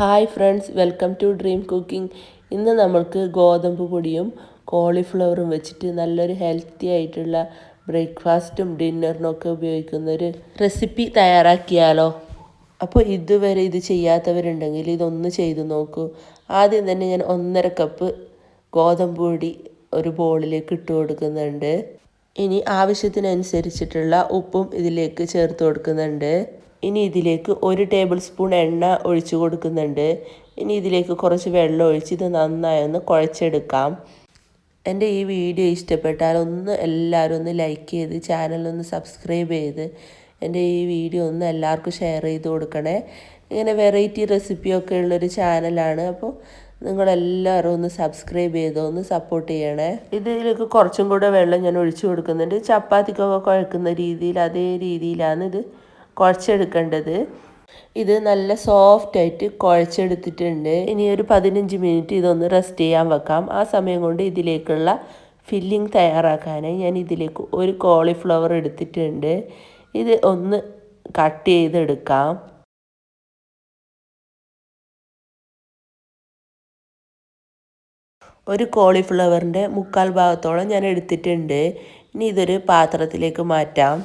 Hi friends welcome to dream cooking. ഇന്ന് നമ്മൾക്ക് ഗോതമ്പ് പൊടിയും കോളിഫ്ലവറും വെച്ചിട്ട് നല്ലൊരു ഹെൽത്തി ആയിട്ടുള്ള ബ്രേക്ക്ഫാസ്റ്റും ഡിന്നറിനും ഒക്കെ ഉപയോഗിക്കുന്ന ഒരു റെസിപ്പി തയ്യാറാക്കിയാലോ? അപ്പോൾ ഇതുവരെ ഇത് ചെയ്യാത്തവരുണ്ടെങ്കിൽ ഇതൊന്ന് ചെയ്ത് നോക്കൂ. ആദ്യം തന്നെ ഞാൻ ഒന്നര കപ്പ് ഗോതമ്പ് പൊടി ഒരു ബോളിലേക്ക് ഇട്ട് കൊടുക്കുന്നുണ്ട്. ഇനി ആവശ്യത്തിനനുസരിച്ചിട്ടുള്ള ഉപ്പും ഇതിലേക്ക് ചേർത്ത് കൊടുക്കുന്നുണ്ട്. ഇനി ഇതിലേക്ക് ഒരു ടേബിൾ സ്പൂൺ എണ്ണ ഒഴിച്ചു കൊടുക്കുന്നുണ്ട്. ഇനി ഇതിലേക്ക് കുറച്ച് വെള്ളം ഒഴിച്ച് ഇത് നന്നായി ഒന്ന് കുഴച്ചെടുക്കാം. എന്റെ ഈ വീഡിയോ ഇഷ്ടപ്പെട്ടാൽ ഒന്ന് എല്ലാവരും ഒന്ന് ലൈക്ക് ചെയ്ത് ചാനലൊന്ന് സബ്സ്ക്രൈബ് ചെയ്ത് എന്റെ ഈ വീഡിയോ ഒന്ന് എല്ലാവർക്കും ഷെയർ ചെയ്ത് കൊടുക്കണേ. ഇങ്ങനെ വെറൈറ്റി റെസിപ്പിയൊക്കെ ഉള്ളൊരു ചാനലാണ്. അപ്പോൾ നിങ്ങളെല്ലാവരും ഒന്ന് സബ്സ്ക്രൈബ് ചെയ്തോ ഒന്ന് സപ്പോർട്ട് ചെയ്യണേ. ഇതിലേക്ക് കുറച്ചും കൂടെ വെള്ളം ഞാൻ ഒഴിച്ചു കൊടുക്കുന്നുണ്ട്. ചപ്പാത്തിക്കൊക്കെ കുഴക്കുന്ന രീതിയിൽ അതേ രീതിയിലാണ് ഇത് കുഴച്ചെടുക്കേണ്ടത്. ഇത് നല്ല സോഫ്റ്റായിട്ട് കുഴച്ചെടുത്തിട്ടുണ്ട്. ഇനി ഒരു പതിനഞ്ച് മിനിറ്റ് ഇതൊന്ന് റെസ്റ്റ് ചെയ്യാൻ വെക്കാം. ആ സമയം കൊണ്ട് ഇതിലേക്കുള്ള ഫില്ലിംഗ് തയ്യാറാക്കാനായി ഞാൻ ഇതിലേക്ക് ഒരു കോളിഫ്ലവർ എടുത്തിട്ടുണ്ട്. ഇത് ഒന്ന് കട്ട് ചെയ്തെടുക്കാം. ഒരു കോളിഫ്ലവറിന്റെ മുക്കാൽ ഭാഗത്തോളം ഞാൻ എടുത്തിട്ടുണ്ട്. ഇനി ഇതൊരു പാത്രത്തിലേക്ക് മാറ്റാം.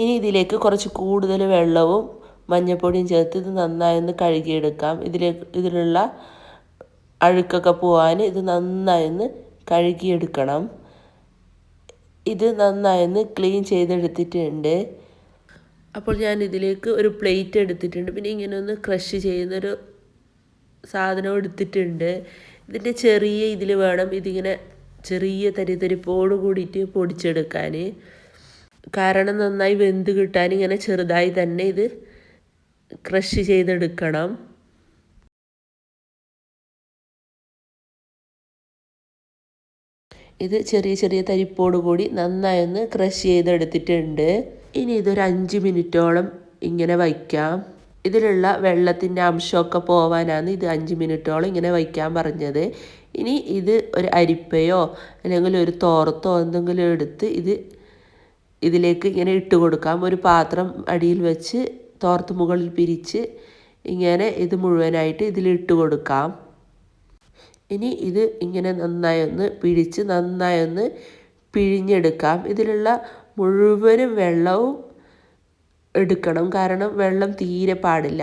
ഇനി ഇതിലേക്ക് കുറച്ച് കൂടുതൽ വെള്ളവും മഞ്ഞൾപ്പൊടിയും ചേർത്ത് ഇത് നന്നായി ഒന്ന് കഴുകിയെടുക്കാം. ഇതിലേക്ക് ഇതിലുള്ള അഴുക്കൊക്കെ പോകാൻ ഇത് നന്നായി ഒന്ന് കഴുകിയെടുക്കണം. ഇത് നന്നായി ഒന്ന് ക്ലീൻ ചെയ്തെടുത്തിട്ടുണ്ട്. അപ്പോൾ ഞാൻ ഇതിലേക്ക് ഒരു പ്ലേറ്റ് എടുത്തിട്ടുണ്ട്. പിന്നെ ഇങ്ങനെ ഒന്ന് ക്രഷ് ചെയ്യുന്നൊരു സാധനം എടുത്തിട്ടുണ്ട്. ഇതിന്റെ ചെറിയ ഇതിൽ വേണം ഇതിങ്ങനെ ചെറിയ തരി തരിപ്പോട് കൂടിയിട്ട് പൊടിച്ചെടുക്കാൻ. കാരണം നന്നായി വെന്ത് കിട്ടാൻ ഇങ്ങനെ ചെറുതായി തന്നെ ഇത് ക്രഷ് ചെയ്തെടുക്കണം. ഇത് ചെറിയ ചെറിയ തരിപ്പോട് കൂടി നന്നായി ഒന്ന് ക്രഷ് ചെയ്തെടുത്തിട്ടുണ്ട്. ഇനി ഇതൊരു അഞ്ച് മിനിറ്റോളം ഇങ്ങനെ വയ്ക്കാം. ഇതിലുള്ള വെള്ളത്തിന്റെ അംശമൊക്കെ പോവാനാണ് ഇത് അഞ്ച് മിനിറ്റോളം ഇങ്ങനെ വയ്ക്കാൻ പറഞ്ഞത്. ഇനി ഇത് ഒരു അരിപ്പയോ അല്ലെങ്കിൽ ഒരു തോർത്തോ എന്തെങ്കിലും എടുത്ത് ഇത് ഇതിലേക്ക് ഇങ്ങനെ ഇട്ട് കൊടുക്കാം. ഒരു പാത്രം അടിയിൽ വെച്ച് തോർത്ത് മുകളിൽ പിരിച്ച് ഇങ്ങനെ ഇത് മുഴുവനായിട്ട് ഇതിൽ ഇട്ട് കൊടുക്കാം. ഇനി ഇത് ഇങ്ങനെ നന്നായി ഒന്ന് പിടിച്ച് നന്നായി ഒന്ന് പിഴിഞ്ഞെടുക്കാം. ഇതിലുള്ള മുഴുവനും വെള്ളവും എടുക്കണം. കാരണം വെള്ളം തീരെ പാടില്ല.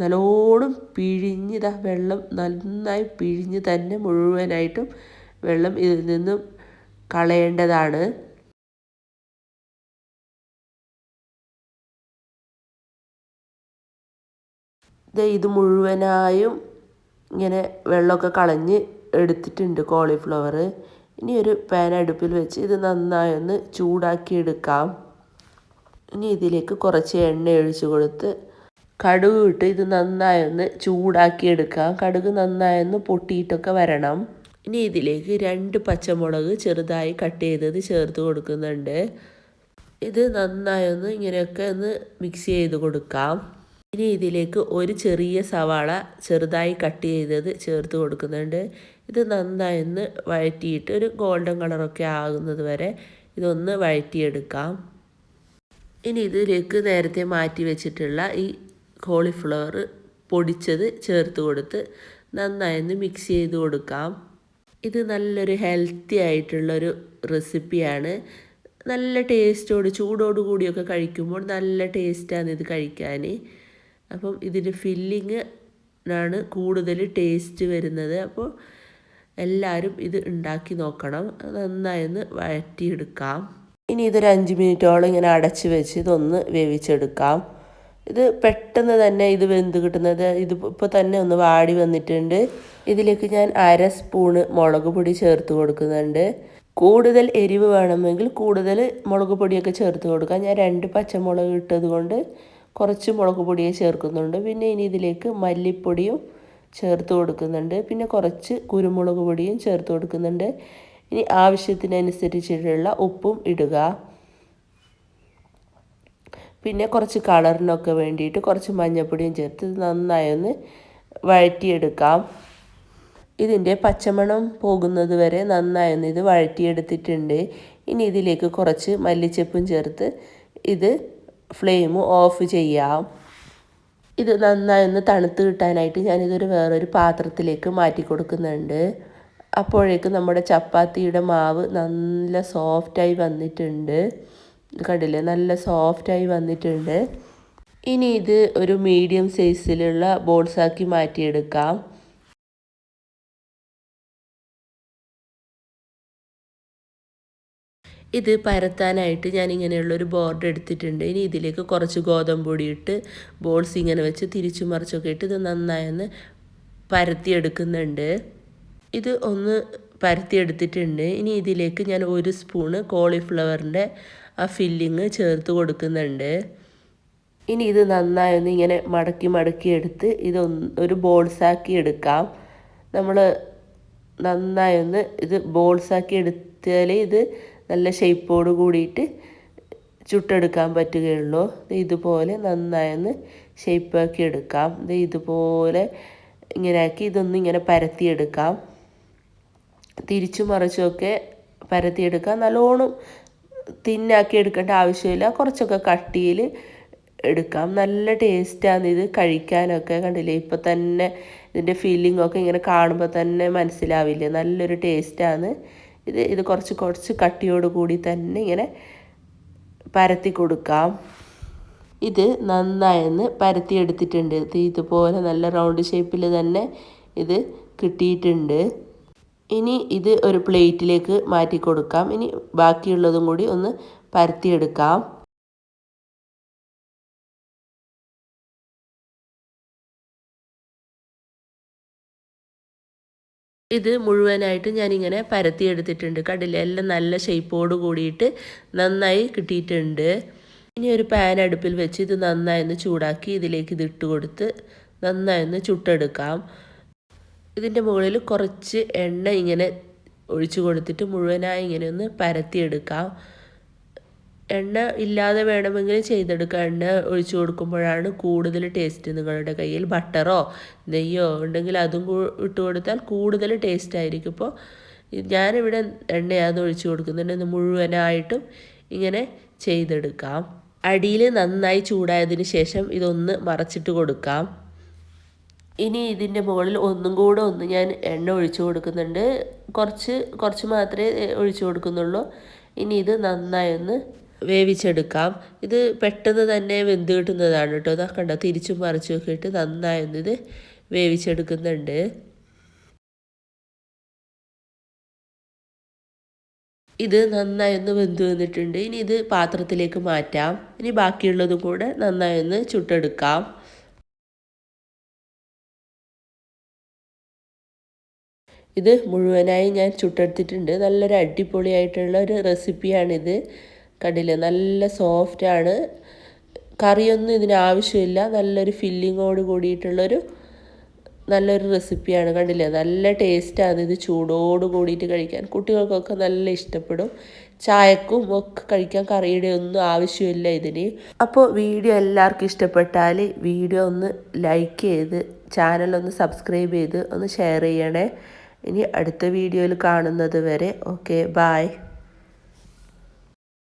നല്ലോണം പിഴിഞ്ഞിതാ വെള്ളം നന്നായി പിഴിഞ്ഞ് തന്നെ മുഴുവനായിട്ടും വെള്ളം ഇതിൽ നിന്നും കളയേണ്ടതാണ്. ഇത് മുഴുവനായും ഇങ്ങനെ വെള്ളമൊക്കെ കളഞ്ഞ് എടുത്തിട്ടുണ്ട് കോളിഫ്ലവർ ഇനി ഒരു പാൻ അടുപ്പിൽ വെച്ച് ഇത് നന്നായി ഒന്ന് ചൂടാക്കി എടുക്കാം ഇനി ഇതിലേക്ക് കുറച്ച് എണ്ണ ഒഴിച്ചു കൊടുത്ത് കടുക് ഇട്ട് ഇത് നന്നായി ഒന്ന് ചൂടാക്കി എടുക്കാം കടുക് നന്നായി ഒന്ന് പൊട്ടിയിട്ടൊക്കെ വരണം. ഇനി ഇതിലേക്ക് രണ്ട് പച്ചമുളക് ചെറുതായി കട്ട് ചെയ്തത് ചേർത്ത് കൊടുക്കുന്നുണ്ട്. ഇത് നന്നായി ഒന്ന് ഇങ്ങനെയൊക്കെ ഒന്ന് മിക്സ് ചെയ്ത് കൊടുക്കാം. ഇനി ഇതിലേക്ക് ഒരു ചെറിയ സവാള ചെറുതായി കട്ട് ചെയ്തത് ചേർത്ത് കൊടുക്കുന്നുണ്ട്. ഇത് നന്നായി ഒന്ന് വഴറ്റിയിട്ട് ഒരു ഗോൾഡൻ കളറൊക്കെ ആകുന്നത് വരെ ഇതൊന്ന് വഴറ്റിയെടുക്കാം. ഇനി ഇതിലേക്ക് നേരത്തെ മാറ്റി വെച്ചിട്ടുള്ള ഈ കോളിഫ്ലവർ പൊടിച്ചത് ചേർത്ത് കൊടുത്ത് നന്നായി ഒന്ന് മിക്സ് ചെയ്ത് കൊടുക്കാം. ഇത് നല്ലൊരു ഹെൽത്തി ആയിട്ടുള്ളൊരു റെസിപ്പിയാണ്. നല്ല ടേസ്റ്റോട് ചൂടോട് കൂടിയൊക്കെ കഴിക്കുമ്പോൾ നല്ല ടേസ്റ്റാണ് ഇത് കഴിക്കാൻ. അപ്പം ഇതിന്റെ ഫില്ലിങ് ആണ് കൂടുതൽ ടേസ്റ്റ് വരുന്നത്. അപ്പോൾ എല്ലാവരും ഇത് ഉണ്ടാക്കി നോക്കണം. നന്നായി ഒന്ന് വഴറ്റിയെടുക്കാം. ഇനി ഇതൊരു അഞ്ച് മിനിറ്റോളം ഇങ്ങനെ അടച്ച് വെച്ച് ഇതൊന്ന് വേവിച്ചെടുക്കാം. ഇത് പെട്ടെന്ന് തന്നെ ഇത് വെന്ത് കിട്ടുന്നത് ഇത് ഇപ്പോൾ തന്നെ ഒന്ന് വാടി വന്നിട്ടുണ്ട്. ഇതിലേക്ക് ഞാൻ അര സ്പൂണ് മുളക് പൊടി ചേർത്ത് കൊടുക്കുന്നുണ്ട്. കൂടുതൽ എരിവ് വേണമെങ്കിൽ കൂടുതൽ മുളക് പൊടിയൊക്കെ ചേർത്ത് കൊടുക്കാം. ഞാൻ രണ്ട് പച്ചമുളക് ഇട്ടത് കൊണ്ട് കുറച്ച് മുളക് പൊടിയെ ചേർക്കുന്നുണ്ട്. പിന്നെ ഇനി ഇതിലേക്ക് മല്ലിപ്പൊടിയും ചേർത്ത് കൊടുക്കുന്നുണ്ട്. പിന്നെ കുറച്ച് കുരുമുളക് പൊടിയും ചേർത്ത് കൊടുക്കുന്നുണ്ട്. ഇനി ആവശ്യത്തിനനുസരിച്ചിട്ടുള്ള ഉപ്പും ഇടുക. പിന്നെ കുറച്ച് കളറിനൊക്കെ വേണ്ടിയിട്ട് കുറച്ച് മഞ്ഞൾപ്പൊടിയും ചേർത്ത് നന്നായി ഒന്ന് വഴറ്റിയെടുക്കാം. ഇതിന്റെ പച്ചമണം പോകുന്നത് വരെ നന്നായി ഒന്ന് ഇത് വഴറ്റിയെടുത്തിട്ടുണ്ട്. ഇനി ഇതിലേക്ക് കുറച്ച് മല്ലിച്ചപ്പും ചേർത്ത് ഇത് ഫ്ലെയിം ഓഫ് ചെയ്യാം. ഇത് നന്നായി ഒന്ന് തണുത്ത് കിട്ടാനായിട്ട് ഞാനിതൊരു വേറൊരു പാത്രത്തിലേക്ക് മാറ്റി കൊടുക്കുന്നുണ്ട്. അപ്പോഴേക്കും നമ്മുടെ ചപ്പാത്തിയുടെ മാവ് നല്ല സോഫ്റ്റായി വന്നിട്ടുണ്ട്. കണ്ടില്ലേ? നല്ല സോഫ്റ്റായി വന്നിട്ടുണ്ട്. ഇനി ഇത് ഒരു മീഡിയം സൈസിലുള്ള ബോൾസാക്കി മാറ്റിയെടുക്കാം. ഇത് പരത്താനായിട്ട് ഞാൻ ഇങ്ങനെയുള്ളൊരു ബോർഡ് എടുത്തിട്ടുണ്ട്. ഇനി ഇതിലേക്ക് കുറച്ച് ഗോതമ്പ് പൊടി ഇട്ട് ബോൾസ് ഇങ്ങനെ വെച്ച് തിരിച്ചു മറിച്ചൊക്കെ ഇട്ട് ഇത് നന്നായൊന്ന് പരത്തിയെടുക്കുന്നുണ്ട്. ഇത് ഒന്ന് പരത്തിയെടുത്തിട്ടുണ്ട്. ഇനി ഇതിലേക്ക് ഞാൻ ഒരു സ്പൂണ് കോളിഫ്ലവറിന്റെ ആ ഫില്ലിങ് ചേർത്ത് കൊടുക്കുന്നുണ്ട്. ഇനി ഇത് നന്നായൊന്ന് ഇങ്ങനെ മടക്കി മടക്കി എടുത്ത് ഇതൊന്ന് ഒരു ബോൾസാക്കി എടുക്കാം. നമ്മൾ നന്നായൊന്ന് ഇത് ബോൾസാക്കി എടുത്താൽ ഇത് നല്ല ഷേപ്പോട് കൂടിയിട്ട് ചുട്ടെടുക്കാൻ പറ്റുകയുള്ളൂ. ഇതുപോലെ നന്നായൊന്ന് ഷേപ്പാക്കി എടുക്കാം. ഇത് ഇതുപോലെ ഇങ്ങനെ ആക്കി ഇതൊന്നും ഇങ്ങനെ പരത്തിയെടുക്കാം. തിരിച്ചു മറിച്ചുമൊക്കെ പരത്തിയെടുക്കാം. നല്ലോണം തിന്നാക്കി എടുക്കേണ്ട ആവശ്യമില്ല. കുറച്ചൊക്കെ കട്ടിയിൽ എടുക്കാം. നല്ല ടേസ്റ്റാണ് ഇത് കഴിക്കാനൊക്കെ. കണ്ടില്ലേ? ഇപ്പം തന്നെ ഇതിന്റെ ഫീലിംഗ് ഒക്കെ ഇങ്ങനെ കാണുമ്പോൾ തന്നെ മനസ്സിലാവില്ലേ? നല്ലൊരു ടേസ്റ്റാണ് ഇത് ഇത് കുറച്ച് കുറച്ച് കട്ടിയോട് കൂടി തന്നെ ഇങ്ങനെ പരത്തി കൊടുക്കാം. ഇത് നന്നായെന്ന് പരത്തിയെടുത്തിട്ടുണ്ട് ഇത് ഇതുപോലെ നല്ല റൗണ്ട് ഷേപ്പിൽ തന്നെ ഇത് കിട്ടിയിട്ടുണ്ട്. ഇനി ഇത് ഒരു പ്ലേറ്റിലേക്ക് മാറ്റി കൊടുക്കാം. ഇനി ബാക്കിയുള്ളതും കൂടി ഒന്ന് പരത്തിയെടുക്കാം. ഇത് മുഴുവനായിട്ട് ഞാനിങ്ങനെ പരത്തിയെടുത്തിട്ടുണ്ട്. കടല എല്ലാം നല്ല ഷേപ്പോട് കൂടിയിട്ട് നന്നായി കിട്ടിയിട്ടുണ്ട്. ഇനി ഒരു പാൻ അടുപ്പിൽ വെച്ച് ഇത് നന്നായി ഒന്ന് ചൂടാക്കി ഇതിലേക്ക് ഇത് ഇട്ട് കൊടുത്ത് നന്നായി ഒന്ന് ചുട്ടെടുക്കാം. ഇതിന്റെ മുകളിൽ കുറച്ച് എണ്ണ ഇങ്ങനെ ഒഴിച്ചു കൊടുത്തിട്ട് മുഴുവനായി ഇങ്ങനെ ഒന്ന് പരത്തിയെടുക്കാം. എണ്ണ ഇല്ലാതെ വേണമെങ്കിൽ ചെയ്തെടുക്കുക. എണ്ണ ഒഴിച്ചു കൊടുക്കുമ്പോഴാണ് കൂടുതൽ ടേസ്റ്റ് നിങ്ങളുടെ കയ്യിൽ. ബട്ടറോ നെയ്യോ ഉണ്ടെങ്കിൽ അതും ഇട്ട് കൊടുത്താൽ കൂടുതൽ ടേസ്റ്റ് ആയിരിക്കും. ഇപ്പോൾ ഞാനിവിടെ എണ്ണയാണ് ഒഴിച്ചു കൊടുക്കുന്നുണ്ട് മുഴുവനായിട്ടും ഇങ്ങനെ ചെയ്തെടുക്കാം. അടിയിൽ നന്നായി ചൂടായതിന് ശേഷം ഇതൊന്ന് മറച്ചിട്ട് കൊടുക്കാം. ഇനി ഇതിന്റെ മുകളിൽ ഒന്നും കൂടെ ഒന്ന് ഞാൻ എണ്ണ ഒഴിച്ചു കൊടുക്കുന്നുണ്ട്. കുറച്ച് കുറച്ച് മാത്രമേ ഒഴിച്ചു കൊടുക്കുന്നുള്ളൂ. ഇനി ഇത് നന്നായി ഒന്ന് വേവിച്ചെടുക്കാം. ഇത് പെട്ടെന്ന് തന്നെ വെന്ത് കിട്ടുന്നതാണ് കേട്ടോ. അതാ കണ്ടോ തിരിച്ചും മറിച്ചും ഒക്കെ ഇട്ട് നന്നായി ഒന്ന് ഇത് വേവിച്ചെടുക്കുന്നുണ്ട്. ഇത് നന്നായി ഒന്ന് വെന്ത് വന്നിട്ടുണ്ട്. ഇനി ഇത് പാത്രത്തിലേക്ക് മാറ്റാം. ഇനി ബാക്കിയുള്ളതും കൂടെ നന്നായി ഒന്ന് ചുട്ടെടുക്കാം. ഇത് മുഴുവനായി ഞാൻ ചുട്ടെടുത്തിട്ടുണ്ട്. നല്ലൊരു അടിപൊളിയായിട്ടുള്ള ഒരു റെസിപ്പിയാണിത്. കണ്ടില്ലേ? നല്ല സോഫ്റ്റാണ് കറിയൊന്നും ഇതിന് ആവശ്യമില്ല. നല്ലൊരു ഫില്ലിങ്ങോട് കൂടിയിട്ടുള്ളൊരു നല്ലൊരു റെസിപ്പിയാണ് കണ്ടില്ലേ? നല്ല ടേസ്റ്റാണ് ഇത് ചൂടോട് കൂടിയിട്ട് കഴിക്കാൻ. കുട്ടികൾക്കൊക്കെ നല്ല ഇഷ്ടപ്പെടും. ചായക്കും ഒക്കെ കഴിക്കാൻ കറിയുടെ ഒന്നും ആവശ്യമില്ല ഇതിന്. അപ്പോൾ വീഡിയോ എല്ലാവർക്കും ഇഷ്ടപ്പെട്ടാൽ വീഡിയോ ഒന്ന് ലൈക്ക് ചെയ്ത് ചാനലൊന്ന് സബ്സ്ക്രൈബ് ചെയ്ത് ഒന്ന് ഷെയർ ചെയ്യണേ. ഇനി അടുത്ത വീഡിയോയിൽ കാണുന്നത് വരെ. Okay bye